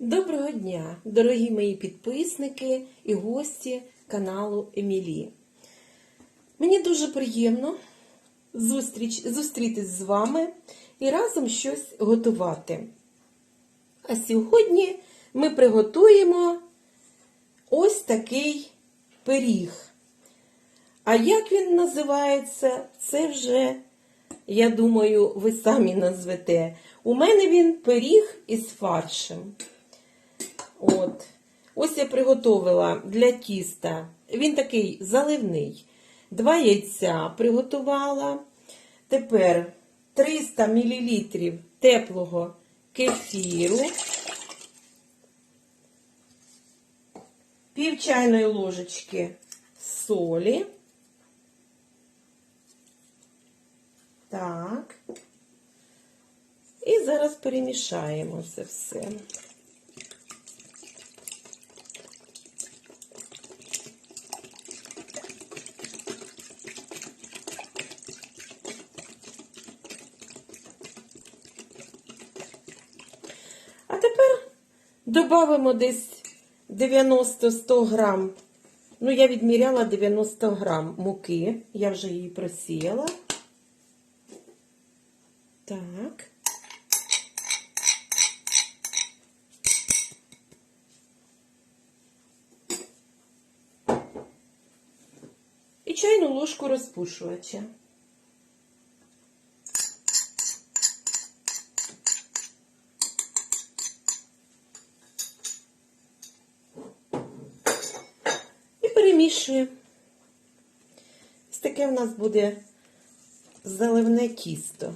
Доброго дня, дорогі мої підписники і гості каналу Емілі. Мені дуже приємно зустріч, зустрітись з вами і разом щось готувати. А сьогодні ми приготуємо ось такий пиріг. А як він називається, це вже, я думаю, ви самі назвете. У мене він пиріг із фаршем. От. Ось я приготувала для тіста. Він такий заливний. Два яйця приготувала. Тепер 300 мл теплого кефіру. Пів чайної ложечки солі. Так. І зараз перемішаємо це все. А тепер додамо десь 90-100 грам. Ну, я відміряла 90 грам муки. Я вже її просіяла. Так. І чайну ложку розпушувача. І перемішуємо. Ось таке в нас буде заливне тісто.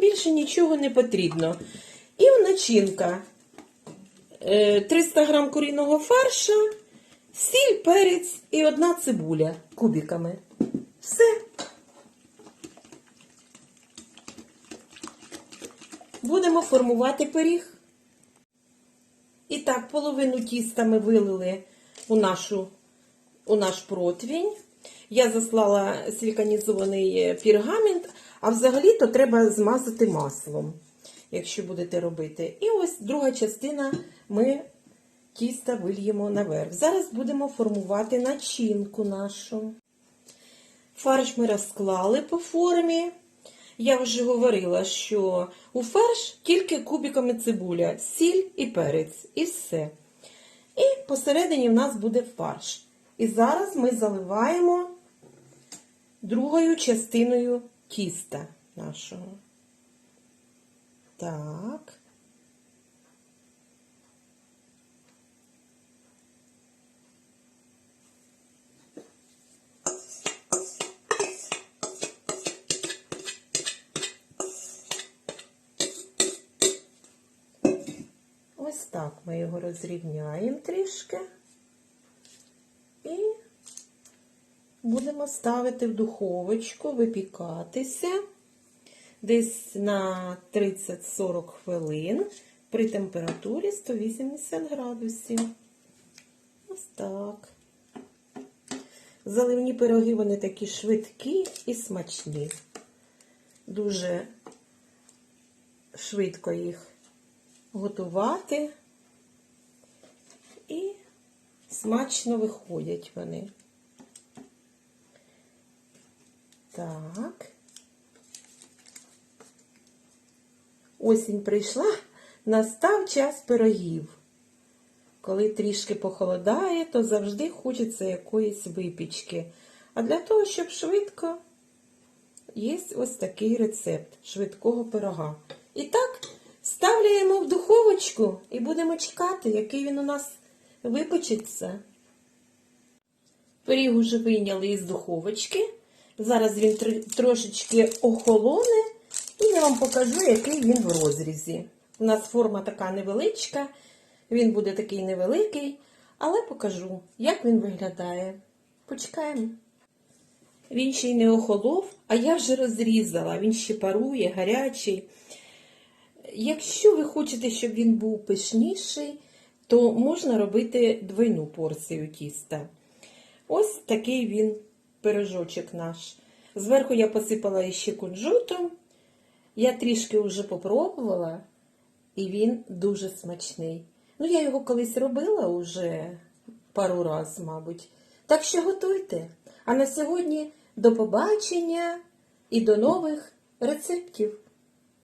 Більше нічого не потрібно. І начинка. Е, 300 грам куріного фарша, сіль, перець і одна цибуля кубиками. Все. Будемо формувати пиріг. І так, половину тіста ми вилили у, нашу, у наш противень. Я заслала силіканізований пергамент, а взагалі-то треба змазати маслом, якщо будете робити. І ось друга частина ми тіста вильємо наверх. Зараз будемо формувати начинку нашу. Фарш ми розклали по формі. Я вже говорила, що у фарш тільки кубиками цибуля, сіль і перець, і все. І посередині в нас буде фарш. І зараз ми заливаємо другою частиною тіста нашого. Так. Ось так ми його розрівняємо трішки і будемо ставити в духовочку, випікатися десь на 30-40 хвилин при температурі 180 градусів. Ось так. Заливні пироги вони такі швидкі і смачні. Дуже швидко їх готувати і смачно виходять вони. Так. Осінь прийшла, настав час пирогів. Коли трішки похолодає, то завжди хочеться якоїсь випічки. А для того, щоб швидко, є ось такий рецепт швидкого пирога. І так, ставляємо в духовочку і будемо чекати, який він у нас випечеться. Пиріг уже вийняли із духовочки. Зараз він трошечки охолоне, і я вам покажу, який він в розрізі. У нас форма така невеличка, він буде такий невеликий, але покажу, як він виглядає. Почекаємо. Він ще й не охолов, а я вже розрізала. Він ще парує, гарячий. Якщо ви хочете, щоб він був пишніший, то можна робити двойну порцію тіста. Ось такий він пирожочок наш. Зверху я посипала ще кунжутом. Я трішки вже попробувала, і він дуже смачний. Ну, я його колись робила уже пару раз, мабуть. Так що готуйте. А на сьогодні до побачення і до нових рецептів.